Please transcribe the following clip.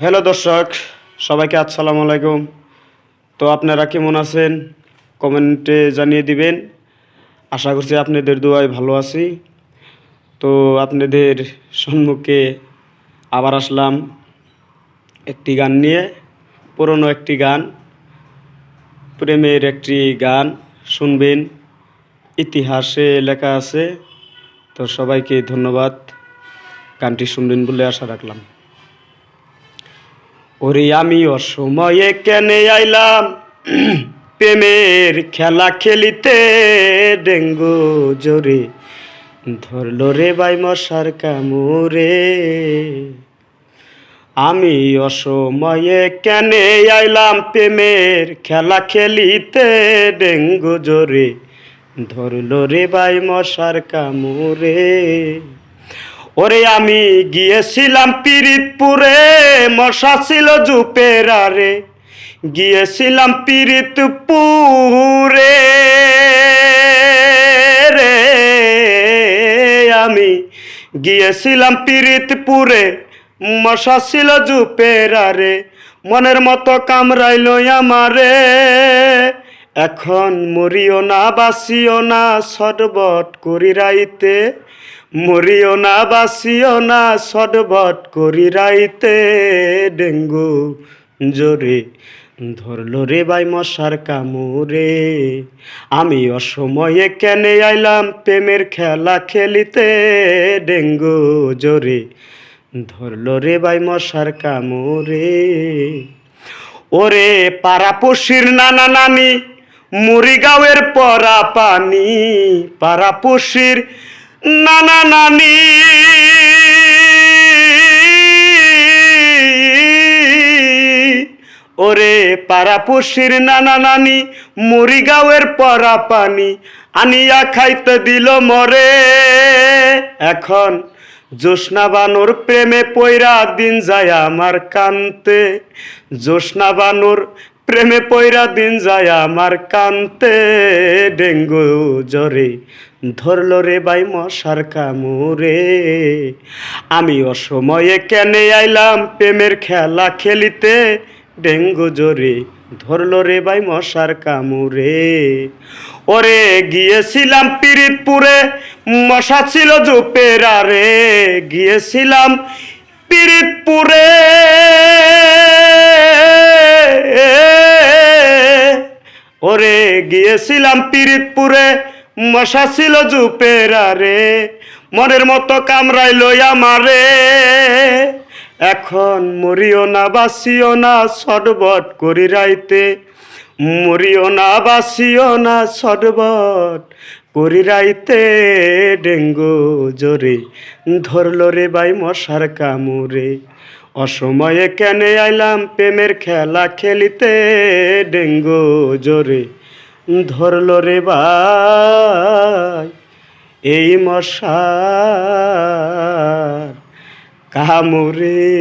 Hello দর্শক, সবাইকে আসসালামু আলাইকুম। তো আপনারা কেমন আছেন? কমেন্টে জানিয়ে দিবেন। আশা করছি আপনাদের দোয়ায় ভালো আছি। তো আপনাদের সম্মুখে আবার আসলাম একটি গান নিয়ে, পুরনো একটি গান, প্রেমের একটি গান। শুনবেন, ইতিহাসে লেখা আছে। তো সবাইকে ধন্যবাদ। গানটি শুনবেন বলে আশা রাখলাম। ওরে আমি অসময়ে কেনে আইলাম? প্রেমের খেলা খেলিতে ডেঙ্গু জোরে ধরলো রে বাই মশার কামুরে আমি অসময়ে কেনে আইলাম? প্রেমের খেলা খেলিতে ডেঙ্গু জোরে ধরলো রে বাই মশার কামুরে ওরে আমি গিয়েছিলাম পিরিতপুরে, মশা ছিল জুপের আরে গিয়েছিলাম পিরিতপুরে রে। আমি গিয়েছিলাম পিরিতপুরে, মশা ছিল জুপের আরে মনের মতো কামড়াইল আমারে। এখন মরিও না বাসিও না সটবট করি রাইতে। মরিও না বাসিও না সটবট করি রাইতে। ডেঙ্গু জোরে ধরলো রে বাই মশার কামুরে আমি অসময়ে কেনে আইলাম প্রেমের খেলা খেলিতে? ডেঙ্গু জোরে ধরলো রে বাই মশার কামুরে ওরে পাড়াপশির নানা নানি, মুড়িগাঁওয়ের পরা পানি। পাড়াপশির নানা নানি ওরে পাড়াপশির নানা নানি, মুড়িগাঁওয়ের পরা পানি আনিয়া খাইতে দিল মরে। এখন জোসনা বানুর প্রেমে পয়রা দিন যায় আমার কান্তে। জোসনা বানুর প্রেমে পয়রা দিন যায় আমার কান্তে। ডেঙ্গু জ্বরে ধরলো রে বাই মশার কামুরে আমি অসময়ে কেনে আইলাম প্রেমের খেলা খেলিতে। ডেঙ্গু জ্বরে ধরলো রে বাই মশার কামুরে ওরে গিয়েছিলাম পিরিতপুরে, মশা ছিল জুপেরা রে গিয়েছিলাম পিরিতপুরে। গিয়েছিলাম পিরিতপুরে মশা ছিল জুপেরা রে, মনের মতো কামরাই লইয়া মারে এখন মরিও না বাসিও না সটবট করি রাইতে। মরিও না বাসিও না সটবট করি রাইতে। ডেঙ্গু জোরে ধরল রে বাই মশার কামুরে অসময়ে কেনে আইলাম প্রেমের খেলা খেলিতে। ডেঙ্গু জোরে ধরলো রে এই মশার কামুরে